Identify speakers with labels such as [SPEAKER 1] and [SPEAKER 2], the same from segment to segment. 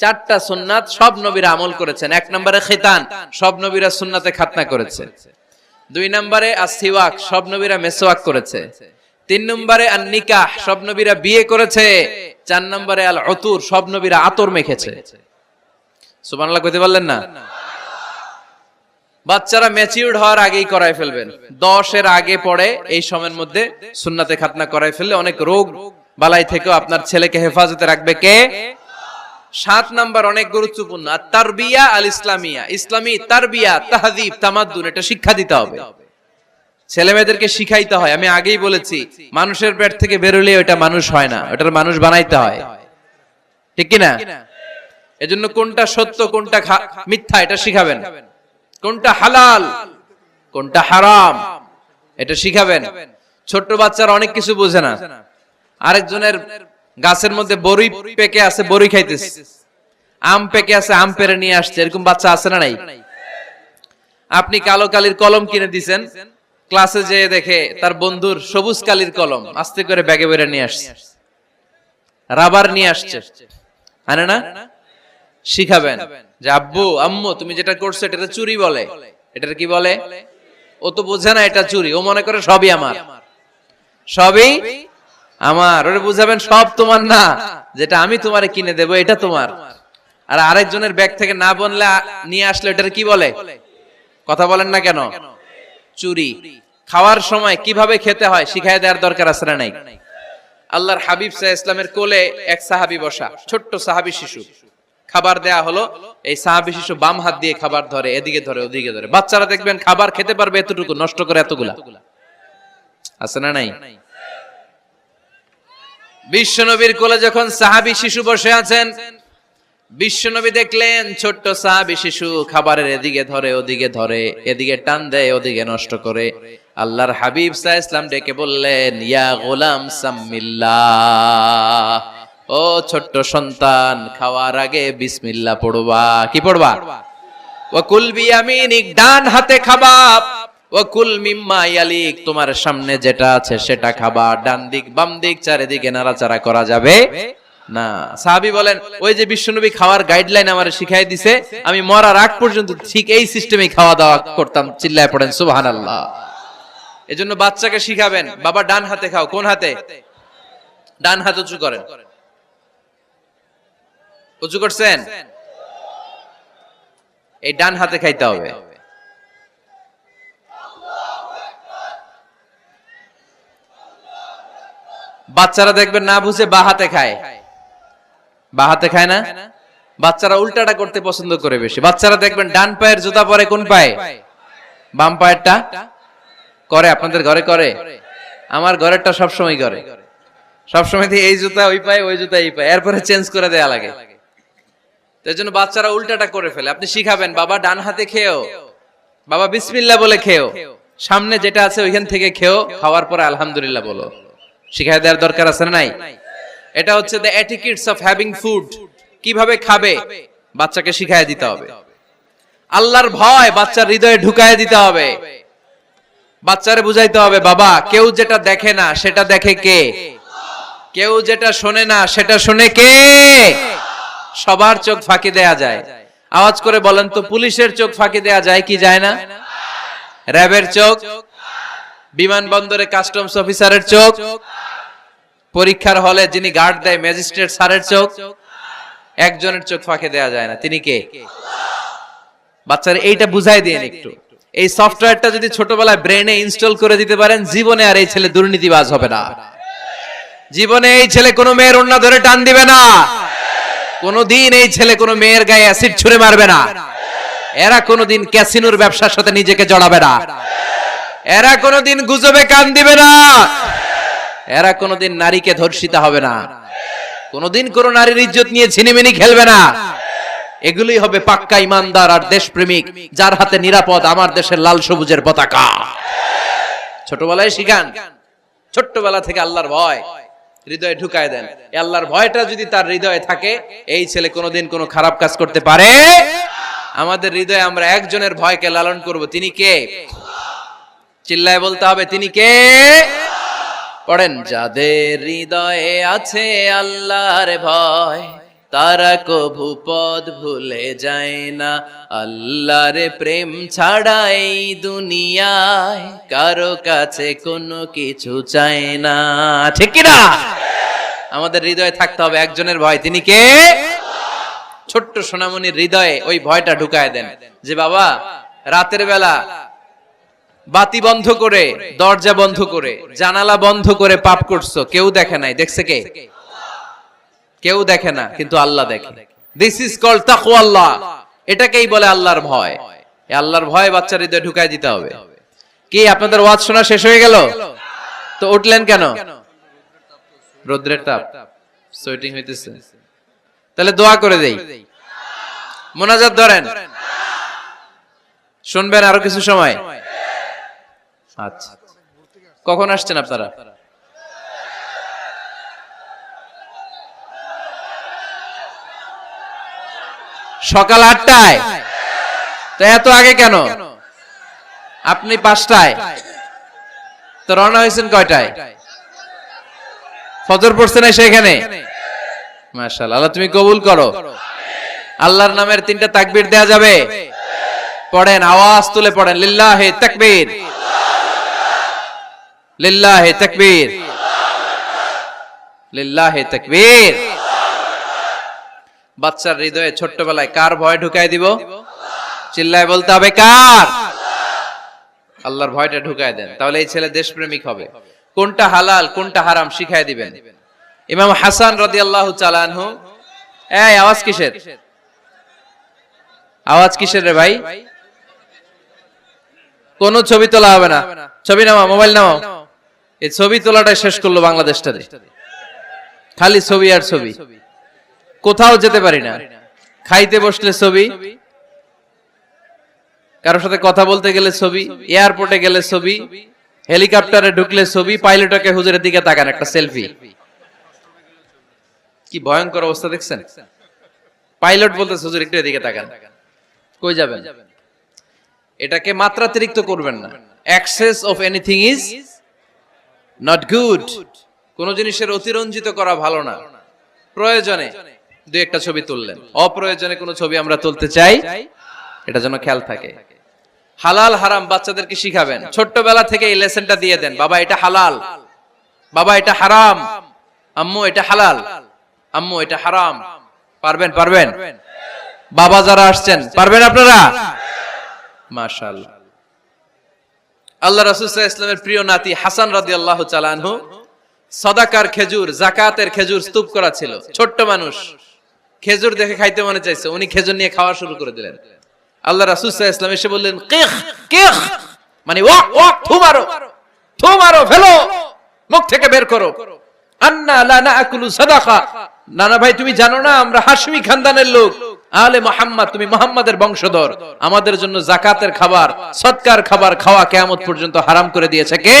[SPEAKER 1] চারটা সুন্নাত সব নবীরা আমল করেছেন। এক নম্বরে খেতান, সব নবীরা সুন্নাতে খাতনা করেছে। দুই নম্বরে আসিওয়াক সব নবীরা করেছে। তিন নম্বরে সব নবীরা বিয়ে করেছে। চার নম্বরে আল অতুর সব নবীরা আতর মেখেছে। সুবহানাল্লাহ, কইতে পারলেন না? বাচ্চারা ম্যাচিউরড হওয়ার আগেই করায় ফেলবেন। দশের আগে পড়ে, এই সময়ের মধ্যে সুন্নাতে খাতনা করায় ফেললে অনেক রোগ বালাই থেকেও আপনার ছেলেকে হেফাজতে রাখবে কে? সাত নাম্বার অনেক গুরুত্বপূর্ণ। আর তারবিয়া আল ইসলামিয়া। ইসলামী তারবিয়া, তাহাদিব, তামাদ্দুন, এটা শিক্ষা দিতে হবে। ছেলে মেয়েদেরকে শিখাইতে হয়। আমি আগেই বলেছি, মানুষের পেট থেকে বেরোলে ওটা মানুষ হয় না ওটার মানুষ বানাইতে হয়। ঠিক কি না এজন্য কোনটা সত্য, কোনটা মিথ্যা, এটা শিখাবেন। কোনটা হালাল, কোনটা হারাম, এটা শিখাবেন। ছোট্ট বাচ্চারা অনেক কিছু বোঝে না। আরেকজনের গাছের মধ্যে বড়ি পেকে আছে, বড়ি খাইতেছে। আম পেকে আছে, আম পেরে নিয়ে আসছে। এরকম বাচ্চা আছে না নাই? আপনি কালো কালির কলম কিনে দিছেন। ক্লাসে যেয়ে দেখে তার বন্ধুর সবুজ কালির কলম আস্তে করে ব্যাগে বেড়ে নিয়ে আসছে। রাবার নিয়ে আসছে। আনে না শিখাবেন যে, আব্বু, আম্মু, তুমি যেটা করছ এটা চুরি বলে। এটা কি বলে? ও তো বোঝে না এটা চুরি। ও মনে করে সবই আমার। সবই আমার, ওরে বুঝাবেন, সব তোমার না। যেটা আমি তোমারে কিনে দেবো, এটা তোমার। আর আরেকজনের ব্যাগ থেকে না বললে নিয়ে আসলে এটার কি বলে? কথা বলেন না কেন? চুরি। খাওয়ার সময় কীভাবে খেতে হয় শিখাই দেওয়ার দরকার আছে না নাই? আল্লাহর হাবিব সাহ ইসলামের কোলে এক সাহাবি বসা, ছোট্ট সাহাবি শিশু। খাবার দেয়া হলো, এই সাহাবি শিশু বাম হাত দিয়ে খাবার ধরে, এদিকে ধরে, ওদিকে ধরে। বাচ্চারা দেখবেন খাবার খেতে পারবে এতটুকু, নষ্ট করে এতগুলা। আছে না নাই? বিশ্বনবীর কোলে যখন সাহাবি শিশু বসে আছেন, বিশ্বনবী দেখলেন ছোট্ট সাহাবি শিশু খাবারের এদিকে ধরে, ওদিকে ধরে, এদিকে টান দেয়, ওদিকে নষ্ট করে। আল্লাহর হাবিব সাহ ইসলাম ডেকে বললেন, ইয়া গোলাম সাম্মিল্লাহ, ও ছোট্ট সন্তান, খাওয়ার আগে বিসমিল্লাহ পড়বা। কি পড়বা? ও কুলবি বিয়ামিনিক ডান হাতে খাবা ওয়াকুল মিম্মা ইয়ালিক, তোমার সামনে যেটা আছে সেটা খাবা। ডান দিক বাম দিক চারিদিকে নাড়াচাড়া করা যাবে না। সাহাবী বলেন, ওই যে বিশ্বনবী খাওয়ার গাইডলাইন আমার শিখাই দিছে, আমি মরার আগ পর্যন্ত ঠিক এই সিস্টেমে খাওয়া দাওয়া করতাম। চিল্লায় পড়েন, সুবহানাল্লাহ। এজন্য বাচ্চাকে শিখাবেন, বাবা, ডান হাতে খাও। কোন হাতে? ডান হাত উঁচু করেন। উঁচু করছেন? এই ডান হাতে খাইতে হবে। বাচ্চারা দেখবেন না বুঝে বা হাতে খায়। বা হাতে খায় না? বাচ্চারা উল্টাটা করতে পছন্দ করে বেশি। বাচ্চারা দেখবেন ডান পায়ের জুতা পরে কোন পায়ে? বাম পায়েরটা করে, আপনাদের ঘরে করে। আমার ঘরেরটা সবসময় করে। সবসময় এই জুতা ওই পায়ে, ওই জুতা এই পায়ে। এরপরে চেঞ্জ করে দেয়া লাগে। তো জন্য বাচ্চারা উল্টাটা করে ফেলে। আপনি শিখাবেন, বাবা, ডান হাতে খেও বাবা, বিসমিল্লাহ বলে খেও সামনে যেটা আছে ওইখান থেকে খেও খাওয়ার পরে আলহামদুলিল্লাহ বলো। শিখাই দেওয়ার দরকার আছে না নাই? এটা হচ্ছে the etiquettes of having food কীভাবে খাবে? বাচ্চাকে শিখাই দিতে হবে। আল্লাহর ভয় বাচ্চার হৃদয়ে ঢুকায় দিতে হবে। বাচ্চারে বুঝাইতে হবে, বাবা, কেউ যেটা দেখে না, সেটা দেখে কে? কেউ যেটা শোনে না, সেটা শুনে কে? সবার চোখ ফাঁকি দেয়া যায়। আওয়াজ করে বলেন তো, পুলিশের চোখ ফাঁকি দেয়া যায় কি যায় না? র্যাবের চোখ। বিমানবন্দরে কাস্টমস অফিসারের চোখ। পরীক্ষার হলে যিনি গার্ড দেয় ম্যাজিস্ট্রেট স্যারের চোখ। একজনের চোখ ফাঁকে দেয়া যায় না। তিনি কে? বাচ্চারা, এইটা বুঝাই দিন একটু। এই সফটওয়্যারটা যদি ছোটবেলায় ব্রেনে ইনস্টল করে দিতে পারেন, জীবনে আর এই ছেলে দুর্নীতিবাজ হবে না। জীবনে এই ছেলে কোনো মেয়ের অন্য ধরে টান দিবে না। কোনোদিন এই ছেলে কোনো মেয়ের গায়ে অ্যাসিড ছুঁড়ে মারবে না। এরা কোনোদিন ক্যাসিনোর ব্যবসার সাথে নিজেকে জড়াবে না। এরা কোনোদিন গুজবে কান দিবে না। এরা কোনোদিন নারীকে ধর্ষিতা হবে না। কোনোদিন কোন নারীর ইজ্জত নিয়ে ছিনিমিনি খেলবে না। এগুলোই হবে পাক্কা ইমানদার আর দেশপ্রেমিক, যার হাতে নিরাপদ আমার দেশের লাল সবুজের পতাকা। ছোটবেলায় শিখান। ছোট্টবেলা থেকে আল্লাহর ভয়। হৃদয়ে ঢুকায় দেন। আল্লাহর ভয়টা যদি তার হৃদয়ে থাকে, এই ছেলে কোনোদিন কোনো খারাপ কাজ করতে পারে? আমাদের হৃদয়ে আমরা একজনের ভয়কে লালন করব। তিনি কে? চিল্লায় বলতে হবে, তিনি কে? পড়েন, যাদের হৃদয়ে আছে আল্লাহর ভয়, তারা কভু পদ ভুলে যায় না। আল্লাহর প্রেম ছাড়া এই দুনিয়ায় কারও কাছে কোনো কিছু চায় না। ঠিক না আমাদের হৃদয়ে থাকতে হবে একজনের ভয়, তিনি কে? ছোট্ট সোনামণির হৃদয়ে ওই ভয়টা ঢুকায় দেন যে, বাবা, রাতের বেলা বাতি বন্ধ করে, দরজা বন্ধ করে, জানালা বন্ধ করে পাপ করছ। কেউ দেখে নাই, দেখছে কে? কেউ দেখে না, কিন্তু আল্লাহ দেখে। দিস ইজ কল তাকু আল্লাহ এটাকেই বলে আল্লাহর ভয়। আল্লাহর ভয় বাচ্চার হৃদয়ে ঢুকাই দিতে হবে। কি, আপনাদের ওয়াজ শোনা শেষ হয়ে গেল? তো উঠলেন কেন? রোদ্রের তাপ। সোয়েটিং হইতেছে। তাহলে দোয়া করে দেই। মোনাজাত ধরেন। শুনবেন আরও কিছু সময়। আচ্ছা। কখন আসছেন আপনারা? সকাল আটটায়? তো এত আগে কেন? আপনি পাঁচটায়? তো রওনা হয়েছেন কয়টায়? ফজর পড়ছে না সেখানে মাশাআল্লাহ, আল্লাহ তুমি কবুল করো। আল্লাহর নামের তিনটা তাকবির দেয়া যাবে। পড়েন, আওয়াজ তুলে পড়েন, লিল্লাহে তাকবীর। লিল্লাহে তাকবীর। লিল্লাহে তাকবীর। বাচ্চার হৃদয়ে ছোট্টবেলায় কার ভয় ঢুকাই দিব? চিল্লায় বলতে হবে কার? আল্লাহর ভয়টা ঢুকায় দেন। তাহলে এই ছেলে দেশপ্রেমিক হবে। কোনটা হালাল, কোনটা হারাম শিখাই দিবেন। ইমাম হাসান রাদিয়াল্লাহু তাআলা আনহু, এই আওয়াজ কিসের? আওয়াজ কিসের রে ভাই? কোন ছবি তোলা হবে না। ছবি নামা মোবাইল নামাও। এই ছবি তোলাটাই শেষ করল বাংলাদেশটারে। খালি ছবি আর ছবি। কোথাও যেতে পারি না। খাইতে বসলে ছবি। কারোর সাথে কথা বলতে গেলে ছবি। এয়ারপোর্টে গেলে ছবি। হেলিকপ্টারে ঢুকলে ছবি। পাইলটকে হুজুরের দিকে তাকান, একটা সেলফি। কি ভয়ঙ্কর অবস্থা দেখছেন? পাইলট বলতে হুজুর, একটু এদিকে তাকান। কই যাবেন? এটাকে মাত্রাতিরিক্ত করবেন না। Access of anything is not good কোন জিনিসের অতিরঞ্জিত করা ভালো না। প্রয়োজনে দুই একটা ছবি তুললেন। অপ্রয়োজনে কোনো ছবি আমরা তুলতে চাই, এটা যেন খেয়াল থাকে। হালাল হারাম বাচ্চাদেরকে শিখাবেন? ছোট্টবেলা থেকে এই লেসনটা দিয়ে দেন, বাবা, এটা হালাল। বাবা, এটা হারাম। আম্মু, এটা হালাল। আম্মু, এটা হারাম। পারবেন পারবেন? বাবা যারা আসছেন, পারবেন আপনারা? মাশাআল্লাহ। আল্লাহ রাসূল ইসলামের প্রিয় নাতি হাসান রাদিয়াল্লাহু তাআলা আনহু সদাকার খেজুর, জাকাতের খেজুর স্তূপ করা ছিল। ছোট্ট মানুষ। খেজুর দেখে খাইতে মনে চাইছে। উনি খেজুর নিয়ে খাওয়া শুরু করে দিলেন। আল্লাহ রাসূল ইসলাম এসে বললেন কিখ কিখ মানে ওয়াক ওয়াক, থু মারো থু মারো, ফেলো, মুখ থেকে বের করো। আন্না লা নাআকুলু সাদাকা। নানা ভাই, তুমি জানো না, আমরা হাশমি খানদানের লোক। আলে মোহাম্মদ, তুমি মোহাম্মদের বংশধর। আমাদের জন্য জাকাতের খাবার, সৎকার খাবার খাওয়া কেয়ামত পর্যন্ত হারাম করে দিয়েছে কে?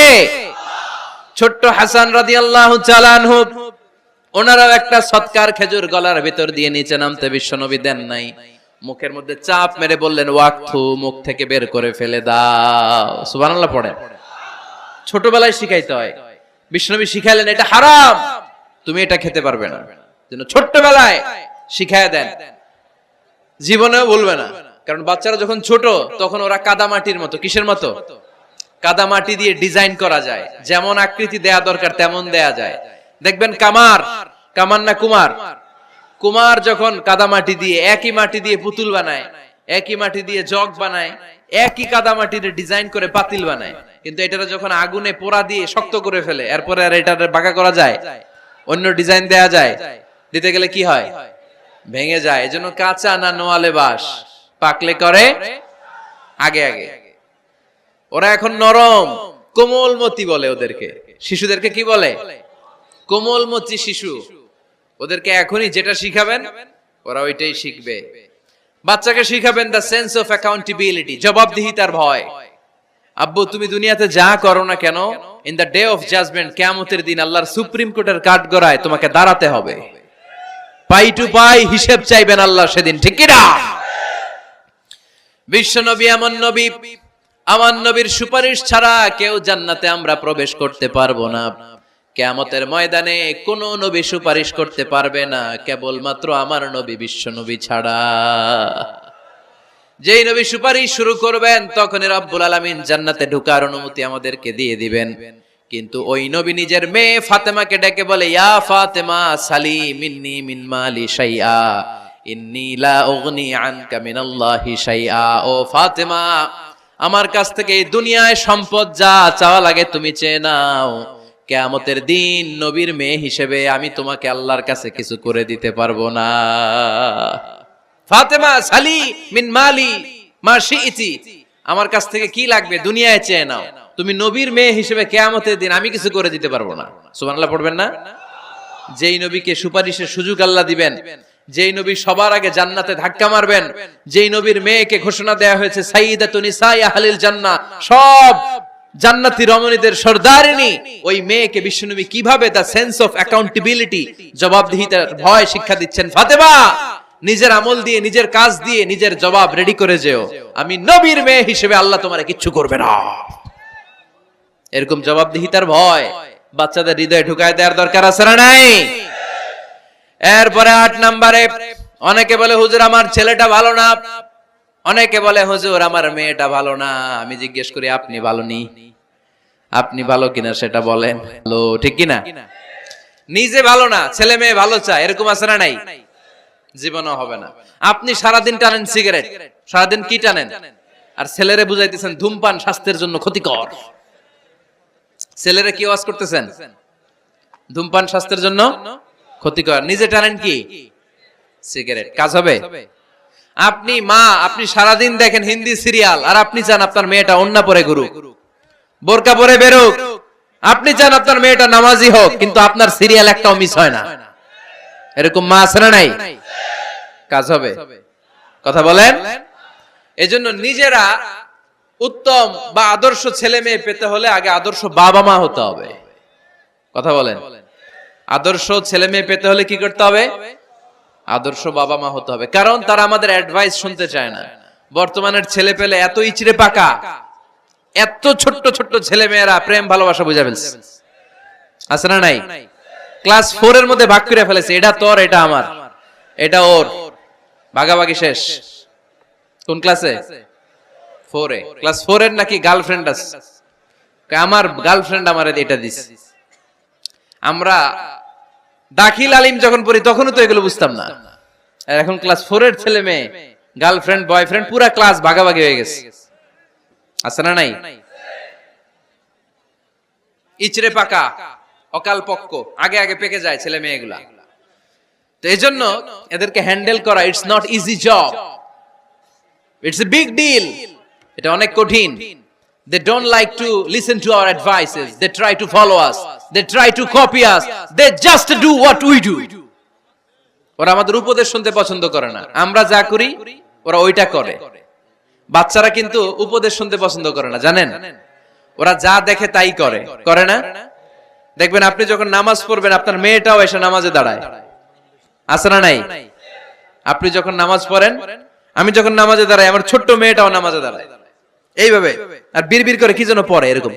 [SPEAKER 1] ছোট্ট হাসান রাদিয়াল্লাহু চালানহু ওনারাও একটা সৎকার খেজুর গলার ভিতর দিয়ে নিচে নামতে বিশ্বনবী দেন নাই। মুখের মধ্যে চাপ মেরে বললেন ওয়াক্থু মুখ থেকে বের করে ফেলে দাও। সুবহানাল্লাহ পড়েন। ছোটবেলায় শিখাইতে হয়। বিশ্বনবী শিখাইলেন, এটা হারাম। তুমি এটা খেতে পারবে না। ছোট্টবেলায় শিখায় দেন। জীবনেও বলবে না। কারণ বাচ্চারা যখন ছোট, তখন ওরা কাদা মাটির মতো। কিসের মতো? কাদা মাটি দিয়ে ডিজাইন করা যায়। যেমন আকৃতি দেয়া দরকার, তেমন দেয়া যায়। দেখবেন কামার কামার না কুমার? কুমার যখন কাদা মাটি দিয়ে একই মাটি দিয়ে পুতুল বানায়, একই মাটি দিয়ে জগ বানায়, একই কাদা মাটির ডিজাইন করে পাতিল বানায়। কিন্তু এটারে যখন আগুনে পোড়া দিয়ে শক্ত করে ফেলে, এরপরে আর এটারে বাঁকা করা যায়? অন্য ডিজাইন দেয়া যায়। দিতে গেলে কি হয়? ভেঙে যায়। এজন্য কাঁচা না নোয়ালে বাস। পাকলে করে আগে আগে। ওরা এখন নরম, কোমলমতি বলে ওদেরকে। শিশুদেরকে কি বলে? কোমলমতি শিশু। ওদেরকে এখনই যেটা শিখাবেন, ওরা ওইটাই শিখবে। বাচ্চাকে শিখাবেন দ্য সেন্স অফ অ্যাকাউন্টেবিলিটি জবাবদিহিতার ভয়। আব্বু, তুমি দুনিয়াতে যা করো না কেন in the day of judgement কেয়ামতের দিন আল্লাহর সুপ্রিম কোর্টের কাঠ গড়ায় তোমাকে দাঁড়াতে হবে। পাই টু পাই হিসেব চাইবেন আল্লাহ সেদিন, ঠিক কি না বিশ্ব নবী এমন নবী, আমার নবীর সুপারিশ ছাড়া কেউ জান্নাতে আমরা প্রবেশ করতে পারব না। কেয়ামতের ময়দানে কোন নবী সুপারিশ করতে পারবে না, কেবলমাত্র আমার নবী বিশ্ব নবী ছাড়া। যেই নবী সুপারিশ শুরু করবেন, তখনই রব্বুল আলামিন জান্নাতে ঢুকার অনুমতি আমাদেরকে দিয়ে দিবেন। কিন্তু ওই নবী নিজের মেয়ে ফাতেমাকে ডেকে বলে, ইয়া ফাতেমা সালি মিন্নি মিন মালি শাইআ। ইন্নী লা উগনি আনকা মিনাল্লাহি শাইআ। ও ফাতেমা, আমার কাছ থেকে এই দুনিয়ায় সম্পদ যা চাওয়া লাগে তুমি চেয়ে নাও। কেয়ামতের দিন নবীর মেয়ে হিসেবে আমি তোমাকে আল্লাহর কাছে কিছু করে দিতে পারব না। ফাতেমা সালি মিন মালি মা আমার কাছ থেকে কি লাগবে? দুনিয়ায় চেয়ে নাও। তুমি নবীর মেয়ে হিসেবে কেয়ামতের দিন আমি কিছু করে দিতে পারব না। সুবহানাল্লাহ, পড়বেন না? যেই নবীকে সুপারিশের সুযোগ আল্লাহ দিবেন, যেই নবী সবার আগে জান্নাতে ধাক্কা মারবেন, যেই নবীর মেয়েকে ঘোষণা দেয়া হয়েছে সাইয়্যিদাতুন নিসাই আহলিল জান্নাহ, সব জান্নাতি রমণীদের সর্দারিনী, ওই মেয়েকে বিশ্বনবী কীভাবে দা সেন্স অফ অ্যাকাউন্টেবিলিটি জবাবদিহিতার ভয় শিক্ষা দিচ্ছেন? ফাতেমা, নিজের আমল দিয়ে, নিজের কাজ দিয়ে, নিজের জবাব রেডি করে যেও। আমি নবীর মেয়ে হিসেবে আল্লাহ তোমার কিচ্ছু করবে না। এরকম জবাবদিহিতার ভয় বাচ্চাদের হৃদয়ে ঢুকায় দেওয়ার দরকার আছে না নাই? এরপরে আট নাম্বারে, অনেকে বলে, হুজুর, আমার ছেলেটা ভালো না। অনেকে বলে, হুজুর, আমার মেয়েটা ভালো না। আমি জিজ্ঞেস করি, আপনি ভালো নি? আপনি ভালো কিনা সেটা বলেন। ভালো, ঠিক কিনা? নিজে ভালো না, ছেলে মেয়ে ভালো চায়। এরকম আছে না নাই? জীবনও হবে না। আপনি সারাদিন টানেন সিগারেট, সারাদিন কি টানেন? আর ছেলেরে বুঝাইতেছেন, ধূমপান স্বাস্থ্যের জন্য ক্ষতিকর। ছেলেরা কি ওয়াজ করতেছেন? ধূমপান স্বাস্থ্যের জন্য ক্ষতিকর। নিজে টানেন কি? সিগারেট। কাজ হবে? আপনি মা, আপনি সারাদিন দেখেন হিন্দি সিরিয়াল, আর আপনি চান আপনার মেয়েটা অন্য পরে গুরু বোরকা পরে বেরুক। আপনি চান আপনার মেয়েটা নামাজি হোক, কিন্তু আপনার সিরিয়াল একটাও মিস হয় না। এরকম মা আছে না নাই? কাজ হবে। কথা বলেন? এজন্য নিজেরা উত্তম বা আদর্শ ছেলে মেয়ে পেতে হলে আগে আদর্শ বাবা মা হতে হবে। কথা বলেন। আদর্শ ছেলে মেয়ে পেতে হলে কি করতে হবে? আদর্শ বাবা মা হতে হবে। কারণ তারা আমাদের অ্যাডভাইস শুনতে চায় না। বর্তমানের ছেলে পেলে এত ইচড়ে পাকা, এত ছোট্ট ছোট্ট ছেলে মেয়েরা প্রেম, ভালোবাসা বুঝা ফেলছে। আছে না নাই? ক্লাস ফোর এর মধ্যে ভাগ করে ফেলেছে। এটা তোর, এটা আমার। এটা ওর। ভাগাভাগি শেষ। কোন ক্লাসে ফোরে। ক্লাস ফোর এর নাকি গার্লফ্রেন্ড আছে? আমার গার্লফ্রেন্ড আমার এটা দিস। আমরা দাখিল আলিম যখন পড়ি, তখনও তো এগুলো বুঝতাম না। এখন ক্লাস ফোর এর ছেলে মেয়ে, গার্লফ্রেন্ড, বয়ফ্রেন্ড, পুরা ক্লাস ভাগাভাগি হয়ে গেছে। আছে না নাই? ইচড়ে পাকা, অকাল পক্ক, আগে আগে পেকে যায় ছেলে মেয়েগুলা। তো এই জন্য এদেরকে হ্যান্ডেল করা it's not easy job it's a big deal এটা অনেক কঠিন। They don't like to listen to our advices they try to follow us they try to copy us they just do what we do ওরা আমাদের উপদেশ শুনতে পছন্দ করে না। আমরা যা করি, ওরা ওইটা করে। বাচ্চারা কিন্তু উপদেশ শুনতে পছন্দ করে না, জানেন? ওরা যা দেখে তাই করে। করে না? দেখবেন আপনি যখন নামাজ পড়বেন, আপনার মেয়েটাও এসে নামাজে দাঁড়ায়। না নাই? আপনি যখন নামাজ পড়েন, আমি যখন নামাজে দাঁড়াই, আমার ছোট্ট মেয়েটাও নামাজে দাঁড়ায়। এইভাবে। আর বিড়বিড় করে কি যেন পড়ে এরকম।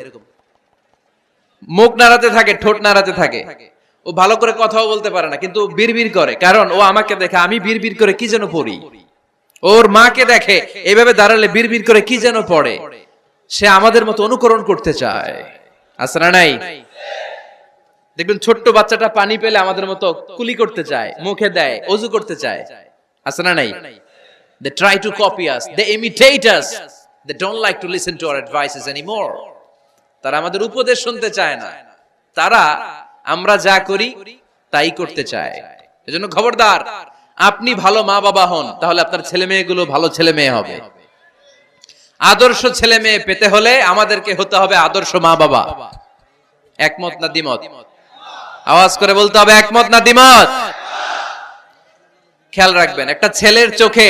[SPEAKER 1] মুখ নাড়াতে থাকে, ঠোঁট নাড়াতে থাকে। ও ভালো করে কথাও বলতে পারে না, কিন্তু বিড়বিড় করে। কারণ ও আমাকে দেখে, আমি বিড়বিড় করে কি যেন পড়ি। ওর মাকে দেখে এইভাবে দাঁড়ালে বিড়বিড় করে কি যেন পড়ে। সে আমাদের মতো অনুকরণ করতে চায়। না নাই? দেখবেন ছোট্ট বাচ্চাটা পানি পেলে আমাদের মতো কুলি করতে চায়, মুখে দেয়, অজু করতে চায়। না নাই? They try to copy us they imitate us they don't like to listen to our advices anymore তারা আমাদের উপদেশ শুনতে চায় না। তারা আমরা যা করি, তাই করতে চায়। এজন্য খবরদার, আপনি ভালো মা বাবা হন, তাহলে আপনার ছেলে মেয়েগুলো ভালো ছেলে মেয়ে হবে। আদর্শ ছেলে মেয়ে পেতে হলে আমাদেরকে হতে হবে আদর্শ মা বাবা একমত না দ্বিমত? আওয়াজ করে বলতে হবে একমত না দ্বিমত? খেয়াল রাখবেন, একটা ছেলের চোখে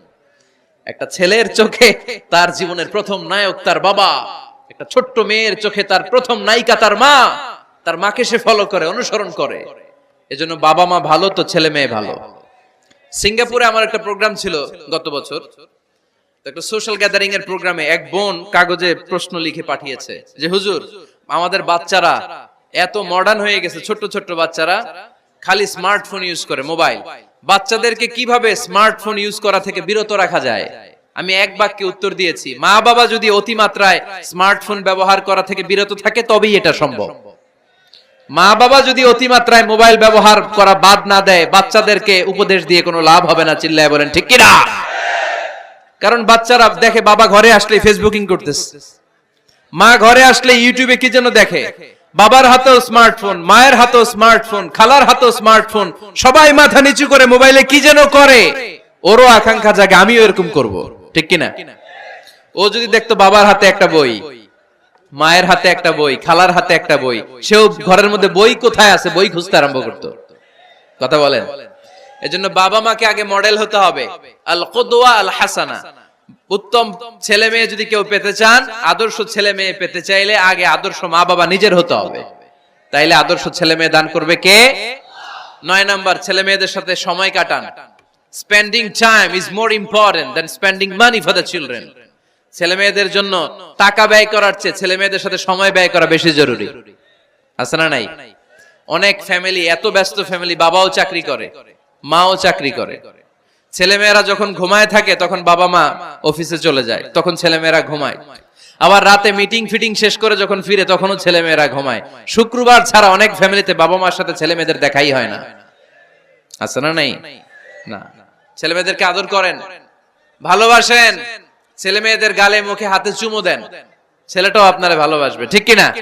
[SPEAKER 1] একটা ছেলের চোখে তার জীবনের প্রথম নায়ক তার বাবা, একটা ছোট্ট মেয়ের চোখে তার প্রথম নায়িকা তার মা, তার মাকে সে ফলো করে, অনুসরণ করে। এজন্য বাবা মা ভালো তো ছেলে মেয়ে ভালো। সিঙ্গাপুরে আমার একটা প্রোগ্রাম ছিল গত বছর। একটা সোশ্যাল গ্যাদারিং এর প্রোগ্রামে এক বোন কাগজে প্রশ্ন লিখে পাঠিয়েছে যে, হুজুর, আমাদের বাচ্চারা এত মডার্ন হয়ে গেছে, ছোট্ট ছোট্ট বাচ্চারা, খালি স্মার্টফোন ইউজ করে মোবাইল বাচ্চাদেরকে কীভাবে স্মার্টফোন ইউজ করা থেকে বিরত রাখা যায়? আমি এক বাক্যে উত্তর দিয়েছি মা বাবা যদি অতিমাত্রায় স্মার্টফোন ব্যবহার করা থেকে বিরত থাকে, তবেই এটা সম্ভব। মা বাবা যদি অতিমাত্রায় মোবাইল ব্যবহার করা বাদ না দেয়, বাচ্চাদেরকে উপদেশ দিয়ে কোনো লাভ হবে না, চিল্লায় বলেন, ঠিক কিনা? কারণ বাচ্চারা দেখে, বাবা ঘরে আসলে ফেসবুকিং করতেছে। মা ঘরে আসলে ইউটিউবে কি যেন দেখে? বাবার হাতেও স্মার্টফোন মায়ের হাতেও স্মার্টফোন খালার হাতেও স্মার্টফোন সবাই মাথা নিচু করে মোবাইলে কি যেন করে। ওরও আকাঙ্ক্ষা জাগে, আমিও এরকম করব। ঠিক কিনা? ও যদি দেখতো বাবার হাতে একটা বই, মায়ের হাতে একটা বই, খালার হাতে একটা বই, সেও ঘরের মধ্যে বই কোথায় আছে, বই খুঁজতে আরম্ভ করতো। কথা বলেন? এজন্য বাবা মাকে আগে মডেল হতে হবে। আল কদোয়া আল হাসানা উত্তম ছেলে মেয়ে যদি কেউ পেতে চান, আদর্শ ছেলে মেয়ে পেতে চাইলে আগে আদর্শ মা বাবা নিজের হতে হবে। তাইলে আদর্শ ছেলে মেয়ে দান করবে কে? নয় নাম্বার, ছেলে মেয়েদের সাথে সময় কাটান। Spending time is more important than spending money for the children ছেলে মেয়েদের জন্য টাকা ব্যয় করার চেয়ে ছেলে মেয়েদের সাথে সময় ব্যয় করা বেশি জরুরি। আছে না নাই? অনেক ফ্যামিলি এত ব্যস্ত ফ্যামিলি বাবাও চাকরি করে, মাও চাকরি করে। ছেলেমেয়েরা যখন ঘুমায় থাকে, তখন বাবা মা অফিসে চলে যায়। তখন ছেলেমেয়েরা ঘুমায়। আবার রাতে মিটিং ফিটিং শেষ করে যখন ফিরে, তখনও ছেলেমেয়েরা ঘুমায়। শুক্রবার ছাড়া অনেক ফ্যামিলিতে বাবা মার সাথে ছেলে মেয়েদের দেখাই হয় না। আছে না নাই? না। ছেলে মেয়েদেরকে আদর করেন। ভালোবাসেন। ছেলে মেয়েদের গালে মুখে হাতে চুমু দেন। ছেলেটাও আপনারা ভালোবাসবে, ঠিক কিনা?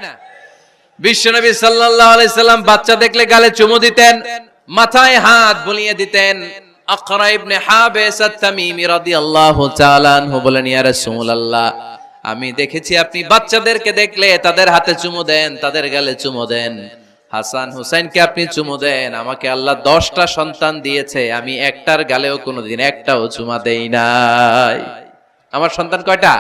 [SPEAKER 1] বিশ্বনবী সাল্লাল্লাহু আলাইহি সাল্লাম বাচ্চা দেখলে গালে চুমু দিতেন, মাথায় হাত বুলিয়ে দিতেন। আকরা ইবনে হাবিস আত-তামিমি রাদিয়াল্লাহু তাআলা আনহু বলেন, ইয়া রাসূলুল্লাহ, আমি দেখেছি আপনি বাচ্চাদেরকে দেখলে তাদের হাতে চুমু দেন, তাদের গালে চুমু দেন। হাসান হুসাইনকে আপনি চুমু দেন, আমাকে আল্লাহ দশটা সন্তান দিয়েছে, আমি একটার গালেও কোনোদিন একটাও চুমা দেই নাই। আমার সন্তান কয়টা?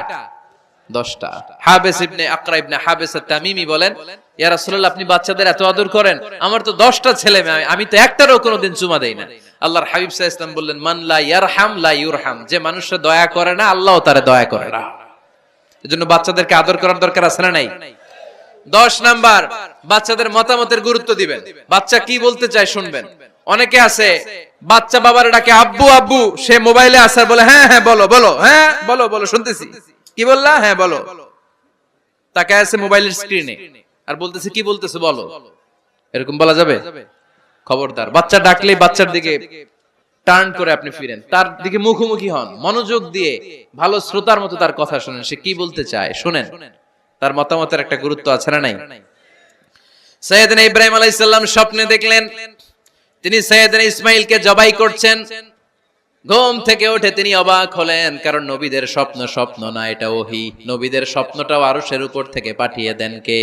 [SPEAKER 1] দশটা। হাবেস ইবনে আকরা ইবনে হাবেস তামিমি বলেন, ইয়া রাসূলুল্লাহ, আপনি বাচ্চাদের এত আদর করেন, আমার তো দশটা ছেলে মেয়ে, আমি তো একটারও কোনোদিন চুমা দেই না আল্লাহর হাবিব আলাইহি ওয়াসাল্লাম বললেন মান লা ইয়ারহাম লা ইউরহাম। যে মানুষে দয়া করে না আল্লাহও তারে দয়া করে। না এজন্য বাচ্চাদেরকে আদর করার দরকার আছে না নাই? দশ নাম্বার বাচ্চাদের মতামতের গুরুত্ব দিবেন। বাচ্চা কি বলতে চায় শুনবেন। অনেকে আছে বাচ্চা বাবার ডাকে আব্বু আব্বু। সে মোবাইলে আসার বলে হ্যাঁ হ্যাঁ বলো বলো হ্যাঁ বলো বলো শুনতেছি। কি বললা? হ্যাঁ বলো। তাকে আছে মোবাইলের স্ক্রিনে আর বলতেছে কি বলতেছে বলো? এরকম বলা যাবে? খবরদার, বাচ্চা ডাকলে বাচ্চার দিকে টার্ন করে আপনি ফিরেন। তার দিকে মুখোমুখি হন, মনোযোগ দিয়ে ভালো শ্রোতার মতো তার কথা শুনেন। সে কি বলতে চায়? শুনেন, তার মতামতের একটা গুরুত্ব আছে না নাই? সৈয়দনা ইব্রাহিম আলাইহিস সালাম স্বপ্নে দেখলেন, তিনি সৈয়দনা ইসমাইলকে জবাই করছেন। ঘুম থেকে উঠে তিনি অবাক হলেন, কারণ নবীদের স্বপ্ন স্বপ্ন না, এটা ওহি। নবীদের স্বপ্নটাও আরশের উপর থেকে পাঠিয়ে দেন কে?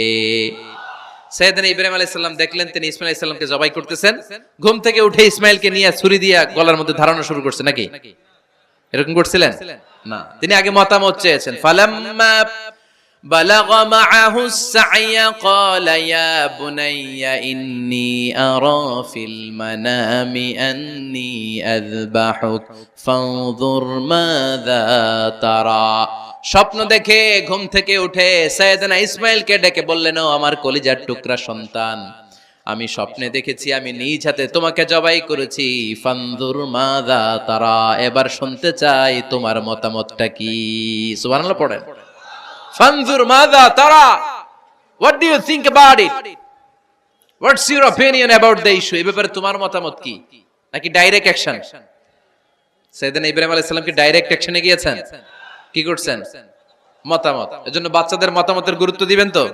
[SPEAKER 1] সৈয়দনা ইব্রাহিম আলাইহিস সালাম দেখলেন তিনি ইসমাইল আলাইহিস সালামকে জবাই করতেছেন ঘুম থেকে উঠে ইসমাইলকে নিয়ে ছুরি দিয়া গলার মধ্যে ধারণা শুরু করছে নাকি এরকম করছিলেন না তিনি আগে মতামত চেয়েছেন ফালাম্মা بلغ معه السعي قال يا بني إني أرى في المنام أني أذبحك فانظر ماذا ترى স্বপ্ন দেখে, ঘুম থেকে উঠে সৈয়দনা ইসমাইলকে ডেকে বললেন আমার কলিজার টুকরা সন্তান, আমি স্বপ্নে দেখেছি, আমি নিজ হাতে তোমাকে জবাই করেছি। ফান্দুর মাদা তারা, এবার শুনতে চাই তোমার মতামতটা কি? সুবহানাল্লাহ, পড়েন। ফানজুর মাদা তারা what do you think about it what's your opinion about the issue এই ব্যাপারে তোমার মতামত কি? নাকি ডাইরেক্ট অ্যাকশন সেদিন ইব্রাহিম আলাইহিস সালাম কি ডাইরেক্ট অ্যাকশনে গিয়েছেন? কি করছেন? মতামত। এজন্য বাচ্চাদের মতামতের গুরুত্ব দিবেন তো?